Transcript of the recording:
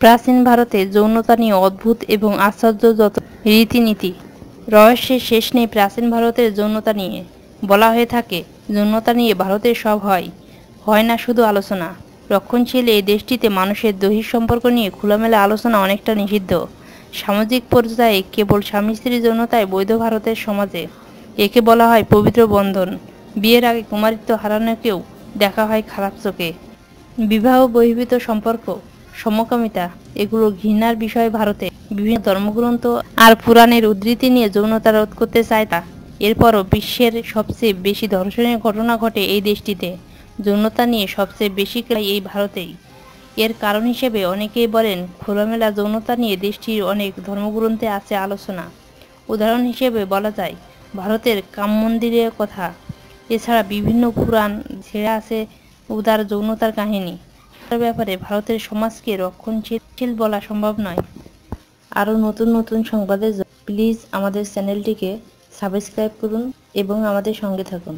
প্রাচীন ভারতে যৌনতা নিয়ে অদ্ভুত এবং আশ্চর্য যত রীতিনীতি, রহস্যের শেষ নেই প্রাচীন ভারতের যৌনতা নিয়ে। বলা হয়ে থাকে, যৌনতা নিয়ে ভারতের সব হয়। হয় না শুধু আলোচনা। রক্ষণশীল এই দেশটিতে মানুষের দৈহিক সম্পর্ক নিয়ে খোলামেলা আলোচনা অনেকটা নিষিদ্ধ। সামাজিক পর্যায়ে কেবল স্বামী স্ত্রী যৌনতায় বৈধ ভারতের সমাজে, একে বলা হয় পবিত্র বন্ধন। বিয়ের আগে কুমারিত্ব হারানোকেও দেখা হয় খারাপ চোখে। বিবাহ বহির্ভূত সম্পর্ক সমকামিতা, এগুলো ঘৃণার বিষয় ভারতে। বিভিন্ন ধর্মগ্রন্থ আর পুরাণের উদ্ধৃতি নিয়ে যৌনতা রোধ করতে চায় তা। এরপরও বিশ্বের সবচেয়ে বেশি ধর্ষণের ঘটনা ঘটে এই দেশটিতে। যৌনতা নিয়ে সবচেয়ে বেশি ক্রাই এই ভারতেই। এর কারণ হিসেবে অনেকেই বলেন, খোলামেলা যৌনতা নিয়ে দেশটির অনেক ধর্মগ্রন্থে আছে আলোচনা। উদাহরণ হিসেবে বলা যায়, ভারতের কাম মন্দিরের কথা। এছাড়া বিভিন্ন পুরাণ ছেড়ে আছে উদার যৌনতার কাহিনী। ব্যাপারে ভারতের সমাজকে রক্ষণশীল বলা সম্ভব নয়। আরও নতুন নতুন সংবাদের প্লিজ আমাদের চ্যানেলটিকে সাবস্ক্রাইব করুন এবং আমাদের সঙ্গে থাকুন।